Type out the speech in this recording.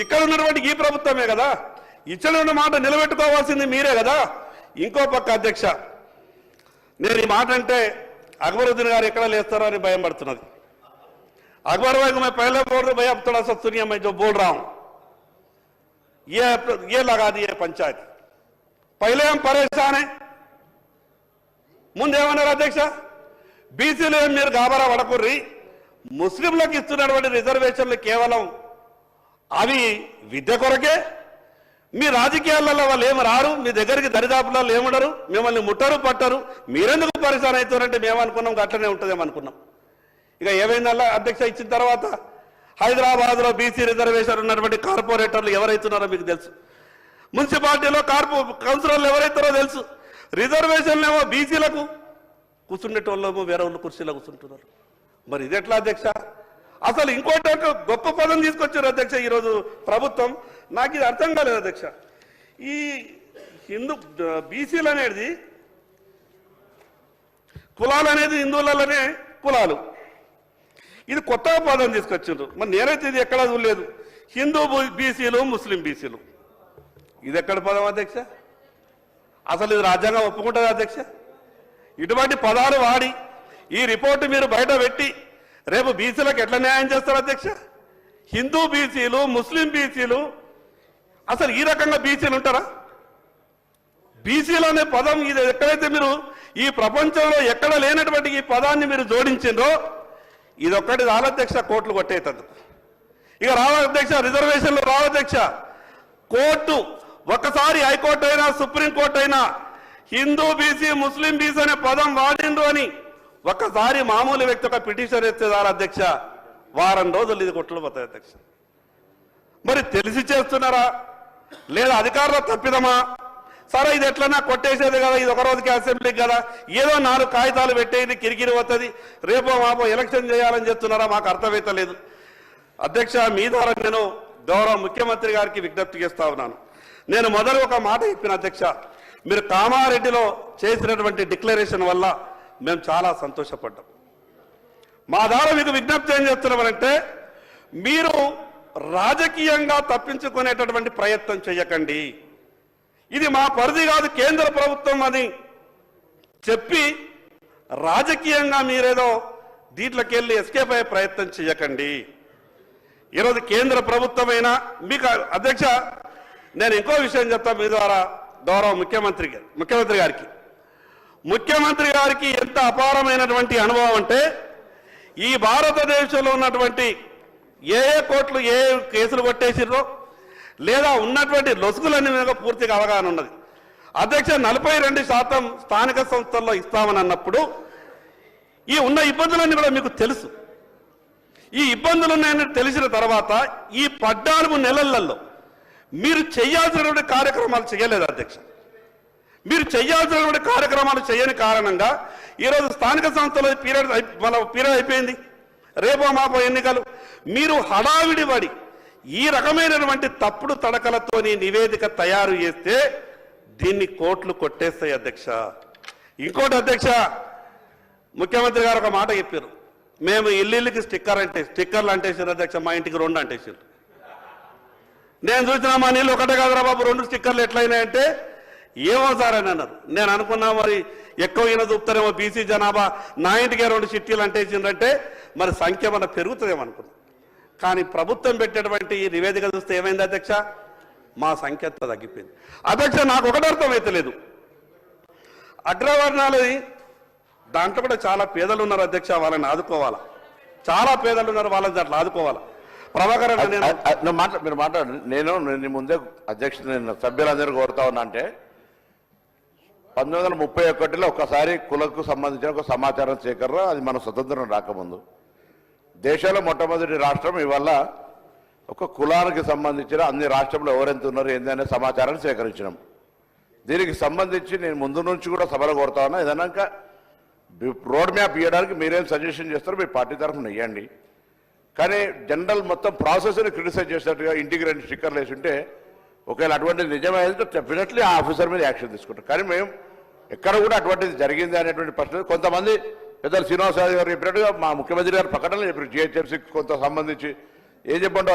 ఇక్కడ ఉన్నటువంటి ఈ ప్రభుత్వమే కదా ఇచ్చిన మాట నిలబెట్టుకోవాల్సింది మీరే కదా ఇంకో పక్క అధ్యక్ష నేను ఈ మాట అంటే అక్బరుద్దీన్ గారు ఎక్కడ లేస్తారో అని భయం పడుతున్నది अकबर भाई को मैं पहले बोल रहा भाई अब थोड़ा सा सुनिए मैं जो बोल रहा हूं ये ये लगा दिए पंचायत पहले हम परेशान हैं ముందేమన్నారు అధ్యక్ష బీసీలు ఏం మీరు గాబరా పడకుర్రి ముస్లింలకు ఇస్తున్నటువంటి రిజర్వేషన్లు కేవలం అవి విద్య కొరకే? మీ రాజకీయాలలో వాళ్ళు ఏమి రారు? మీ దగ్గరికి దరిదాపులలో ఏముండరు మిమ్మల్ని ముట్టరు పట్టరు. మీరెందుకు పరిశాన్ అవుతారంటే మేము అనుకున్నాం అట్లనే ఉంటుందేమో అనుకున్నాం. ఇక ఏమైందల్లా? అధ్యక్ష ఇచ్చిన తర్వాత హైదరాబాద్లో బీసీ రిజర్వేషన్ ఉన్నటువంటి కార్పొరేటర్లు ఎవరైతున్నారో మీకు తెలుసు. మున్సిపాలిటీలో కార్పొ కౌన్సిలర్లు ఎవరైతారో తెలుసు. రిజర్వేషన్లు ఏమో బీసీలకు. కూర్చుండేటోళ్ళేమో వేరే వాళ్ళు కుర్చీలో కూర్చుంటున్నారు. మరి ఇది ఎట్లా అధ్యక్ష? అసలు ఇంకోటి గొప్ప పదం తీసుకొచ్చారు అధ్యక్ష ఈరోజు ప్రభుత్వం. నాకు ఇది అర్థం కాలేదు అధ్యక్ష. ఈ హిందూ బీసీలు అనేది కులాలు అనేది హిందువులలోనే కులాలు. ఇది కొత్త పదం తీసుకొచ్చిండ్రు. మరి నేనైతే ఇది ఎక్కడా చూడలేదు. హిందూ బీసీలు ముస్లిం బీసీలు. ఇది ఎక్కడ పదం అధ్యక్ష? అసలు ఇది రాజ్యాంగం ఒప్పుకుంటుంది అధ్యక్ష? ఇటువంటి పదాలు వాడి ఈ రిపోర్టు మీరు బయట పెట్టి రేపు బీసీలకు ఎట్లా న్యాయం చేస్తారు అధ్యక్ష? హిందూ బీసీలు ముస్లిం బీసీలు అసలు ఈ రకంగా బీసీలు ఉంటారా? బీసీలు అనే పదం ఇది ఎక్కడైతే మీరు ఈ ప్రపంచంలో ఎక్కడ లేనటువంటి ఈ పదాన్ని మీరు జోడించిండ్రో ఇది ఒక్కటి రాలధ్యక్ష కోట్లు కొట్టేటందుకు. ఇక రావాధ్యక్ష రిజర్వేషన్లు రావాధ్యక్ష కోర్టు ఒకసారి హైకోర్టు అయినా సుప్రీంకోర్టు అయినా హిందూ బీసీ ముస్లిం బీసీ అనే పదం వాడిండ్రు అని ఒక్కసారి మామూలు వ్యక్తి ఒక పిటిషన్ ఎత్తే అధ్యక్ష వారం రోజులు ఇది కొట్టులు పోతాయి అధ్యక్ష. మరి తెలిసి చేస్తున్నారా? లేదా అధికారుల తప్పిదమా? సరే ఇది ఎట్లన్నా కొట్టేసేది కదా ఇది ఒక రోజుకి అసెంబ్లీకి కదా ఏదో నాలుగు కాగితాలు పెట్టేది కిరికిరి వస్తుంది రేపో మాపో ఎలక్షన్ చేయాలని చెప్తున్నారా? మాకు అర్థమైతలేదు అధ్యక్ష మీ ద్వారా నేను గౌరవ ముఖ్యమంత్రి గారికి విజ్ఞప్తి చేస్తా ఉన్నాను. నేను మొదలు ఒక మాట చెప్పిన అధ్యక్ష మీరు కామారెడ్డిలో చేసినటువంటి డిక్లరేషన్ వల్ల మేము చాలా సంతోషపడ్డాం. మా ద్వారా మీకు విజ్ఞప్తి ఏం చేస్తున్నామంటే మీరు రాజకీయంగా తప్పించుకునేటటువంటి ప్రయత్నం చేయకండి ఇది మా పరిధి కాదు కేంద్ర ప్రభుత్వం అని చెప్పి రాజకీయంగా మీరేదో దీంట్లోకి వెళ్ళి ఎస్కేప్ అయ్యే ప్రయత్నం చేయకండి ఈరోజు కేంద్ర ప్రభుత్వమైనా మీకు అధ్యక్ష నేను ఇంకో విషయం చెప్తా మీ ద్వారా గౌరవ ముఖ్యమంత్రి గారి- ముఖ్యమంత్రి గారికి. ముఖ్యమంత్రి గారికి ఎంత అపారమైనటువంటి అనుభవం అంటే ఈ భారతదేశంలో ఉన్నటువంటి ఏ ఏ కోట్లు ఏ ఏ కేసులు కొట్టేసిర్రో లేదా ఉన్నటువంటి లొసుగులన్నీ మీద పూర్తిగా అవగాహన ఉన్నది. అధ్యక్ష నలభై రెండు శాతం స్థానిక సంస్థల్లో ఇస్తామని అన్నప్పుడు ఈ ఉన్న ఇబ్బందులన్నీ కూడా మీకు తెలుసు. ఈ ఇబ్బందులు ఉన్నాయని తెలిసిన తర్వాత ఈ పద్నాలుగు నెలలలో మీరు చేయాల్సినటువంటి కార్యక్రమాలు చేయలేదు అధ్యక్ష. మీరు చేయాల్సినటువంటి కార్యక్రమాలు చేయని కారణంగా ఈరోజు స్థానిక సంస్థల పీరియడ్ మన పీరియడ్ అయిపోయింది. రేపో మాపో ఎన్నికలు. మీరు హడావిడి పడి ఈ రకమైనటువంటి తప్పుడు తడకలతోని నివేదిక తయారు చేస్తే దీన్ని కోట్లు కొట్టేస్తాయి అధ్యక్ష. ఇంకోటి అధ్యక్ష ముఖ్యమంత్రి గారు ఒక మాట చెప్పారు. మేము ఇల్లుకి స్టిక్కర్ అంటే స్టిక్కర్లు అంటేసారు అధ్యక్ష మా ఇంటికి రెండు అంటేసారు నేను చూసిన మా నీళ్ళు ఒకటే కాదురా బాబు రెండు స్టిక్కర్లు ఎట్లయినాయంటే ఏమో సార్ అని అన్నారు. నేను అనుకున్నా మరి ఎక్కువ ఈయన చూపుతారేమో బీసీ జనాభా. నా ఇంటికే రెండు చిట్టీలు అంటేసిందంటే మరి సంఖ్య మన పెరుగుతుందేమో అనుకున్నా. కానీ ప్రభుత్వం పెట్టేటువంటి ఈ నివేదిక చూస్తే ఏమైంది అధ్యక్ష? మా సంఖ్య తగ్గిపోయింది. అధ్యక్ష నాకు ఒకటి అర్థమైతలేదు అగ్రవర్ణాలది దాంట్లో కూడా చాలా పేదలు ఉన్నారు అధ్యక్ష వాళ్ళని ఆదుకోవాలా? చాలా పేదలు ఉన్నారు వాళ్ళని దాంట్లో ఆదుకోవాలా? ప్రభాకర్ మీరు మాట్లాడండి. నేను ముందే అధ్యక్ష నేను సభ్యులందరూ కోరుతా ఉన్నా అంటే పంతొమ్మిది వందల ముప్పై ఒకటిలో ఒకసారి కులకు సంబంధించిన ఒక సమాచారం సేకరణ అది మన స్వతంత్రం రాకముందు. దేశంలో మొట్టమొదటి రాష్ట్రం ఇవల్ల ఒక కులానికి సంబంధించిన అన్ని రాష్ట్రంలో ఎవరెంత ఉన్నారు ఏందనే సమాచారాన్ని సేకరించినాం. దీనికి సంబంధించి నేను ముందు నుంచి కూడా సభలు కోరుతా ఉన్నా. ఏదన్నాక రోడ్ మ్యాప్ ఇవ్వడానికి మీరేం సజెషన్ చేస్తారో మీ పార్టీ తరఫున ఇవ్వండి కానీ జనరల్ మొత్తం ప్రాసెస్ని క్రిటిసైజ్ చేసినట్టుగా ఇంటిగ్రేటెడ్ స్టిక్కర్లు వేసి ఉంటే ఒకవేళ అటువంటిది నిజమైతే డెఫినెట్లీ ఆ ఆఫీసర్ మీద యాక్షన్ తీసుకుంటాం కానీ మేము ఎక్కడ కూడా అటువంటిది జరిగింది అనేటువంటి ప్రశ్న కొంతమంది పెద్దలు శ్రీనివాసరావు గారు చెప్పినట్టుగా మా ముఖ్యమంత్రి గారు ప్రకటనలు చెప్పారు. జిహెచ్ఎంసీకి కొంత సంబంధించి ఏం చెప్పండి